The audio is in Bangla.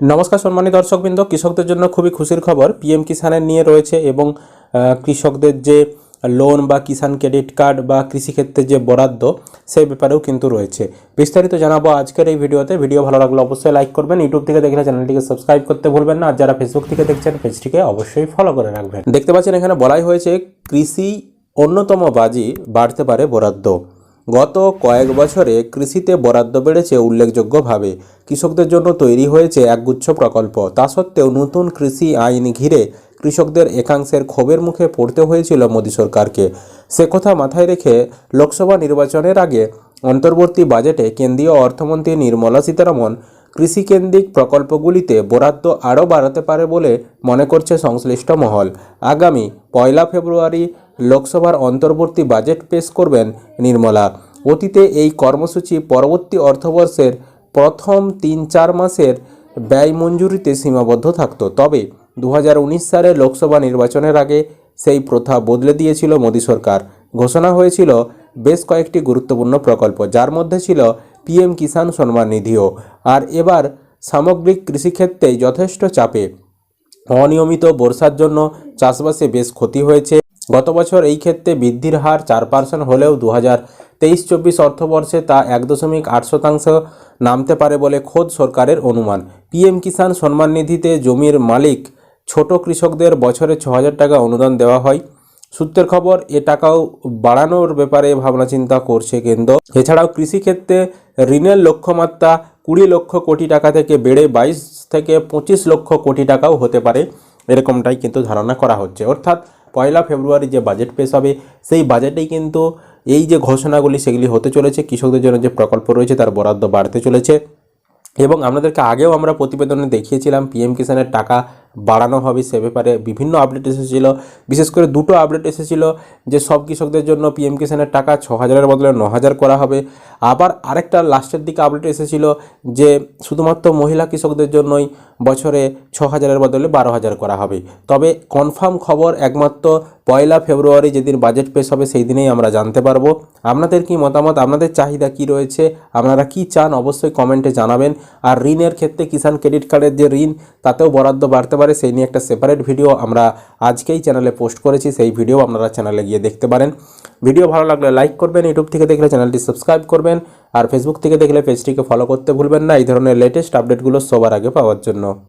নমস্কার সম্মানিত দর্শকবৃন্দ, কৃষকদের জন্য খুবই খুশির খবর। পিএম কিষানের নিয়ে রয়েছে এবং কৃষকদের যে লোন বা কিষাণ ক্রেডিট কার্ড বা কৃষিক্ষেত্রে যে বরাদ্দ, সেই ব্যাপারেও কিন্তু রয়েছে। বিস্তারিত জানাব আজকের এই ভিডিওতে। ভিডিও ভালো লাগলে অবশ্যই লাইক করবেন। ইউটিউব থেকে দেখলে চ্যানেলটিকে সাবস্ক্রাইব করতে ভুলবেন না। আর যারা ফেসবুক থেকে দেখছেন পেজটিকে অবশ্যই ফলো করে রাখবেন। দেখতে পাচ্ছেন, এখানে বলাই হয়েছে কৃষি অন্যতম বাজি, বাড়তে পারে বরাদ্দ। গত কয়েক বছরে কৃষিতে বরাদ্দ বেড়েছে উল্লেখযোগ্যভাবে। কৃষকদের জন্য তৈরি হয়েছে একগুচ্ছ প্রকল্প। তা সত্ত্বেও নতুন কৃষি আইন ঘিরে কৃষকদের একাংশের ক্ষোভের মুখে পড়তে হয়েছিল মোদী সরকারকে। সে কথা মাথায় রেখে লোকসভা নির্বাচনের আগে অন্তর্বর্তী বাজেটে কেন্দ্রীয় অর্থমন্ত্রী নির্মলা সীতারামন কৃষিকেন্দ্রিক প্রকল্পগুলিতে বরাদ্দ আরও বাড়াতে পারে বলে মনে করছে সংশ্লিষ্ট মহল। আগামী পয়লা ফেব্রুয়ারি লোকসভার অন্তর্বর্তী বাজেট পেশ করবেন নির্মলা। অতীতে এই কর্মসূচি পরবর্তী অর্থবর্ষের প্রথম তিন চার মাসের ব্যয় মঞ্জুরিতে সীমাবদ্ধ থাকত। তবে দু সালে লোকসভা নির্বাচনের আগে সেই প্রথা বদলে দিয়েছিল মোদী সরকার। ঘোষণা হয়েছিল বেশ কয়েকটি গুরুত্বপূর্ণ প্রকল্প, যার মধ্যে ছিল পিএম কিষাণ সম্মান নিধিও। আর এবার সামগ্রিক কৃষিক্ষেত্রেই যথেষ্ট চাপে। অনিয়মিত বর্ষার জন্য চাষবাসে বেশ ক্ষতি হয়েছে। গত বছর এই ক্ষেত্রে বৃদ্ধির হার চার পার্সেন্ট হলেও দু হাজার তেইশ চব্বিশ অর্থবর্ষে তা এক দশমিক আট শতাংশ নামতে পারে বলে খোদ সরকারের অনুমান। পিএম কিষাণ সম্মান নিধিতে জমির মালিক ছোট কৃষকদের বছরে ছ হাজার টাকা অনুদান দেওয়া হয়। সূত্রের খবর, এ টাকাও বাড়ানোর ব্যাপারে ভাবনা চিন্তা করছে কেন্দ্র। এছাড়াও কৃষিক্ষেত্রে ঋণের লক্ষ্যমাত্রা কুড়ি লক্ষ কোটি টাকা থেকে বেড়ে বাইশ থেকে পঁচিশ লক্ষ কোটি টাকাও হতে পারে, এরকমটাই কিন্তু ধারণা করা হচ্ছে। অর্থাৎ পয়লা ফেব্রুয়ারি যে বাজেট পেশ হবে, সেই বাজেটেই কিন্তু এই যে ঘোষণাগুলি সেগুলি হতে চলেছে, কৃষকদের জন্য যে প্রকল্প রয়েছে তার বরাদ্দ বাড়তে চলেছে। এবং আপনাদেরকে আগেও আমরা প্রতিবেদনে দেখিয়েছিলাম পিএম কিষানের টাকা বাড়ানো হবে সে ব্যাপারে বিভিন্ন আপডেট এসেছিল। বিশেষ করে দুটো আপডেট এসেছিল যে সব কৃষকদের জন্য পিএম কিষানের টাকা ছ হাজারের বদলে ন হাজার করা হবে। আবার আরেকটা লাস্টের দিকে আপডেট এসেছিল যে শুধুমাত্র মহিলা কৃষকদের জন্যই বছরে ছ হাজারের বদলে বারো হাজার করা হবে। তবে কনফার্ম খবর একমাত্র পয়লা ফেব্রুয়ারি যেদিন বাজেট পেশ হবে সেই দিনেই আমরা জানতে পারব। আপনাদের কি মতামত? আপনাদের চাহিদা কি রয়েছে? আপনারা কি চান? অবশ্যই কমেন্টে জানাবেন। আর ঋণের ক্ষেত্রে কিষাণ ক্রেডিট কার্ডের যে ঋণ, তাতেও বরাদ্দ বাড়তে পারে, সেই নিয়ে একটা সেপারেট ভিডিও আমরা আজকেই চ্যানেলে পোস্ট করেছি, সেই ভিডিও আপনারা চ্যানেলে গিয়ে দেখতে পারেন। ভিডিও ভালো লাগলে লাইক করবেন ইউটিউব থেকে দেখলে চ্যানেলটি সাবস্ক্রাইব করবেন, আর ফেসবুক থেকে দেখলে পেজটিকে ফলো করতে ভুলবেন না, এই ধরনের লেটেস্ট আপডেটগুলো সবার আগে পাওয়ার জন্য।